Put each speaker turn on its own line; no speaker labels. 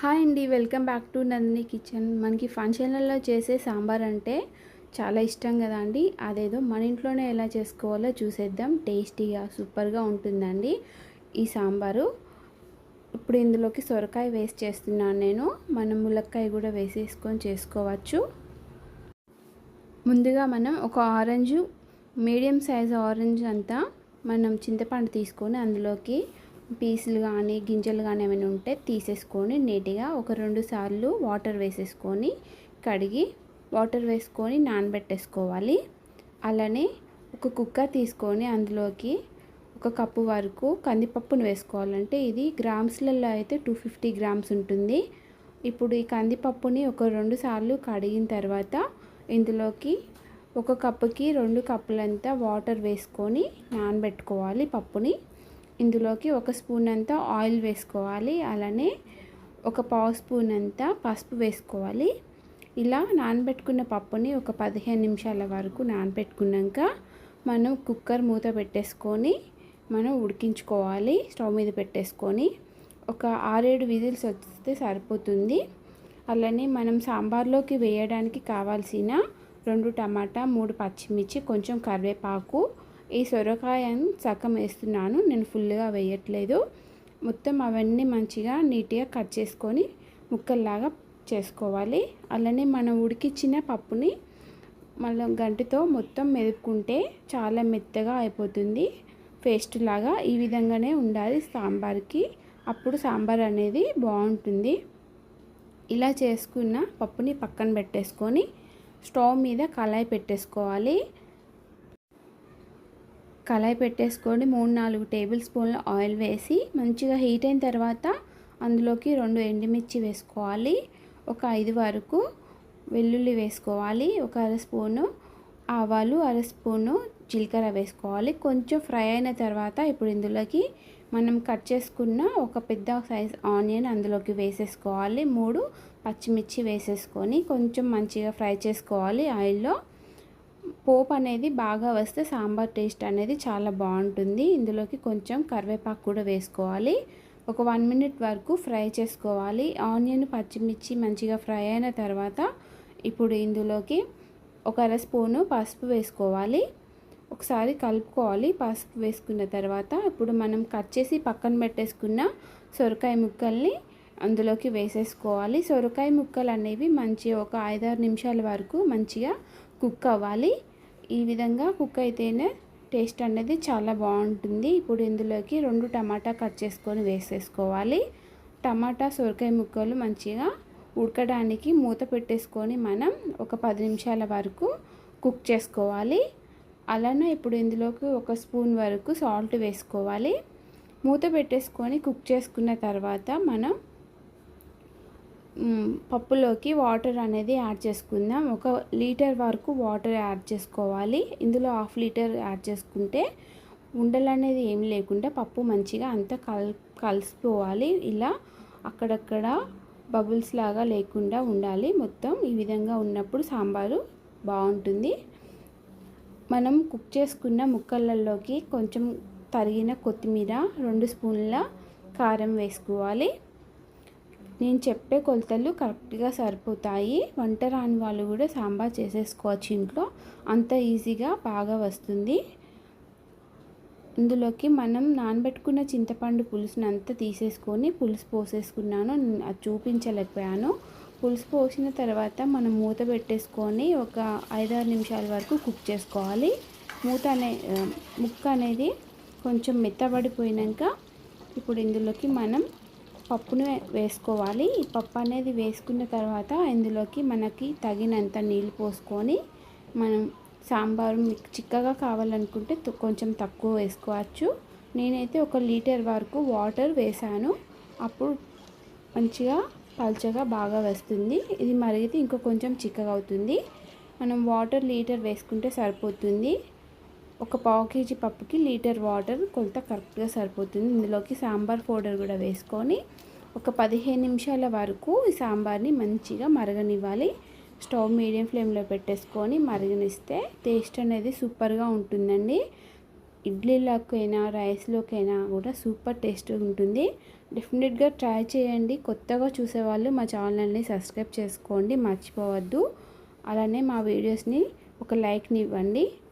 Hi అండి welcome back to Nandini kitchen. మనకి ఫంక్షన్లలో చేసే సాంబార్ అంటే చాలా ఇష్టం కదా అండి. అదేదో మన ఇంట్లోనే ఎలా చేసుకోవాలో చూసేద్దాం. టేస్టీగా సూపర్గా ఉంటుందండి ఈ సాంబారు. ఇప్పుడు ఇందులోకి సొరకాయ వేస్ట్ చేస్తున్నాను నేను. మనం ములక్కాయ కూడా వేసేసుకొని చేసుకోవచ్చు. ముందుగా మనం ఒక ఆరెంజ్ మీడియం సైజ్ ఆరెంజ్ అంతా మనం చింతపండు తీసుకొని అందులోకి పీసులు కానీ గింజలు కానీ ఏమైనా ఉంటే తీసేసుకొని నీట్గా ఒక రెండు సార్లు వాటర్ వేసేసుకొని కడిగి వాటర్ వేసుకొని నానబెట్టేసుకోవాలి. అలానే ఒక కుక్క తీసుకొని అందులోకి ఒక కప్పు వరకు కందిపప్పును వేసుకోవాలంటే ఇది గ్రామ్స్లలో అయితే టూ ఫిఫ్టీ గ్రామ్స్ ఉంటుంది. ఇప్పుడు ఈ కందిపప్పుని ఒక రెండు సార్లు కడిగిన తర్వాత ఇందులోకి ఒక కప్పుకి రెండు కప్పులంతా వాటర్ వేసుకొని నానబెట్టుకోవాలి పప్పుని. ఇందులోకి ఒక స్పూన్ అంతా ఆయిల్ వేసుకోవాలి. అలానే ఒక పావు స్పూన్ అంతా పసుపు వేసుకోవాలి. ఇలా నానబెట్టుకున్న పప్పుని ఒక పదిహేను నిమిషాల వరకు నానబెట్టుకున్నాక మనం కుక్కర్ మూత పెట్టేసుకొని మనం ఉడికించుకోవాలి. స్టవ్ మీద పెట్టేసుకొని ఒక ఆరేడు విజిల్స్ వస్తే సరిపోతుంది. అలానే మనం సాంబార్లోకి వేయడానికి కావాల్సిన రెండు టమాటా మూడు పచ్చిమిర్చి కొంచెం కరివేపాకు ఈ సొరకాయను సగం వేస్తున్నాను నేను ఫుల్గా వేయట్లేదు. మొత్తం అవన్నీ మంచిగా నీట్గా కట్ చేసుకొని ముక్కల్లాగా చేసుకోవాలి. అలానే మనం ఉడికిచ్చిన పప్పుని మళ్ళీ గంటితో మొత్తం మెదుపుకుంటే చాలా మెత్తగా అయిపోతుంది. పేస్ట్ లాగా ఈ విధంగానే ఉండాలి సాంబార్కి. అప్పుడు సాంబార్ అనేది బాగుంటుంది. ఇలా చేసుకున్న పప్పుని పక్కన పెట్టేసుకొని స్టవ్ మీద కళాయి పెట్టేసుకోవాలి. కళాయి పెట్టేసుకొని మూడు నాలుగు టేబుల్ స్పూన్ల ఆయిల్ వేసి మంచిగా హీట్ అయిన తర్వాత అందులోకి రెండు ఎండుమిర్చి వేసుకోవాలి. ఒక ఐదు వరకు వెల్లుల్లి వేసుకోవాలి. ఒక అర స్పూను ఆవాలు అర స్పూను జీలకర్ర వేసుకోవాలి. కొంచెం ఫ్రై అయిన తర్వాత ఇప్పుడు ఇందులోకి మనం కట్ చేసుకున్న ఒక పెద్ద సైజ్ ఆనియన్ అందులోకి వేసేసుకోవాలి. మూడు పచ్చిమిర్చి వేసేసుకొని కొంచెం మంచిగా ఫ్రై చేసుకోవాలి ఆయిల్లో. పోపు అనేది బాగా వస్తే సాంబార్ టేస్ట్ అనేది చాలా బాగుంటుంది. ఇందులోకి కొంచెం కరివేపాకు కూడా వేసుకోవాలి. ఒక వన్ మినిట్ వరకు ఫ్రై చేసుకోవాలి. ఆనియన్ పచ్చిమిర్చి మంచిగా ఫ్రై అయిన తర్వాత ఇప్పుడు ఇందులోకి ఒక అర స్పూను పసుపు వేసుకోవాలి. ఒకసారి కలుపుకోవాలి. పసుపు వేసుకున్న తర్వాత ఇప్పుడు మనం కట్ చేసి పక్కన పెట్టేసుకున్న సొరకాయ ముక్కల్ని అందులోకి వేసేసుకోవాలి. సొరకాయ ముక్కలు అనేవి మంచి ఒక ఐదారు నిమిషాల వరకు మంచిగా కుక్ అవ్వాలి. ఈ విధంగా కుక్ అయితేనే టేస్ట్ అనేది చాలా బాగుంటుంది. ఇప్పుడు ఇందులోకి రెండు టమాటా కట్ చేసుకొని వేసేసుకోవాలి. టమాటా సొరకాయ ముక్కలు మంచిగా ఉడకడానికి మూత పెట్టేసుకొని మనం ఒక పది నిమిషాల వరకు కుక్ చేసుకోవాలి. అలానే ఇప్పుడు ఇందులోకి ఒక స్పూన్ వరకు సాల్ట్ వేసుకోవాలి. మూత పెట్టేసుకొని కుక్ చేసుకున్న తర్వాత మనం పప్పులోకి వాటర్ అనేది యాడ్ చేసుకుందాం. ఒక లీటర్ వరకు వాటర్ యాడ్ చేసుకోవాలి. ఇందులో హాఫ్ లీటర్ యాడ్ చేసుకుంటే ఉండలు అనేది ఏం లేకుండా పప్పు మంచిగా అంతా కల్ కలిసిపోవాలి. ఇలా అక్కడక్కడ బబుల్స్ లాగా లేకుండా ఉండాలి. మొత్తం ఈ విధంగా ఉన్నప్పుడు సాంబారు బాగుంటుంది. మనం కుక్ చేసుకున్న ముక్కలలోకి కొంచెం తరిగిన కొత్తిమీర రెండు స్పూన్ల కారం వేసుకోవాలి. నేను చెప్పే కొలతలు కరెక్ట్గా సరిపోతాయి. వంట రాని వాళ్ళు కూడా సాంబార్ చేసేసుకోవచ్చు ఇంట్లో. అంత ఈజీగా బాగా వస్తుంది. ఇందులోకి మనం నానబెట్టుకున్న చింతపండు పులుసుని అంతా తీసేసుకొని పులుసు పోసేసుకున్నాను. అది చూపించలేకపోయాను. పులుసు పోసిన తర్వాత మనం మూత పెట్టేసుకొని ఒక ఐదారు నిమిషాల వరకు కుక్ చేసుకోవాలి. మూత అనే ముక్క అనేది కొంచెం మెత్తబడిపోయినాక ఇప్పుడు ఇందులోకి మనం పప్పును వేసుకోవాలి. ఈ పప్పు అనేది వేసుకున్న తర్వాత ఇందులోకి మనకి తగినంత నీళ్ళు పోసుకొని మనం సాంబారు మీకు చిక్కగా కావాలనుకుంటే కొంచెం తక్కువ వేసుకోవచ్చు. నేనైతే ఒక లీటర్ వరకు వాటర్ వేసాను. అప్పుడు మంచిగా పల్చగా బాగా వస్తుంది. ఇది మరిగితే ఇంకో కొంచెం చిక్కగా అవుతుంది. మనం వాటర్ లీటర్ వేసుకుంటే సరిపోతుంది. ఒక పావు కేజీ పప్పుకి లీటర్ వాటర్ కొలత కరెక్ట్గా సరిపోతుంది. ఇందులోకి సాంబార్ పౌడర్ కూడా వేసుకొని ఒక పదిహేను నిమిషాల వరకు ఈ సాంబార్ని మంచిగా మరగనివ్వాలి. స్టవ్ మీడియం ఫ్లేమ్లో పెట్టేసుకొని మరగనిస్తే టేస్ట్ అనేది సూపర్గా ఉంటుందండి. ఇడ్లీలోకైనా రైస్లోకైనా కూడా సూపర్ టేస్ట్ ఉంటుంది. డెఫినెట్గా ట్రై చేయండి. కొత్తగా చూసేవాళ్ళు మా ఛానల్ని సబ్స్క్రైబ్ చేసుకోండి. మర్చిపోవద్దు. అలానే మా వీడియోస్ని ఒక లైక్ని ఇవ్వండి.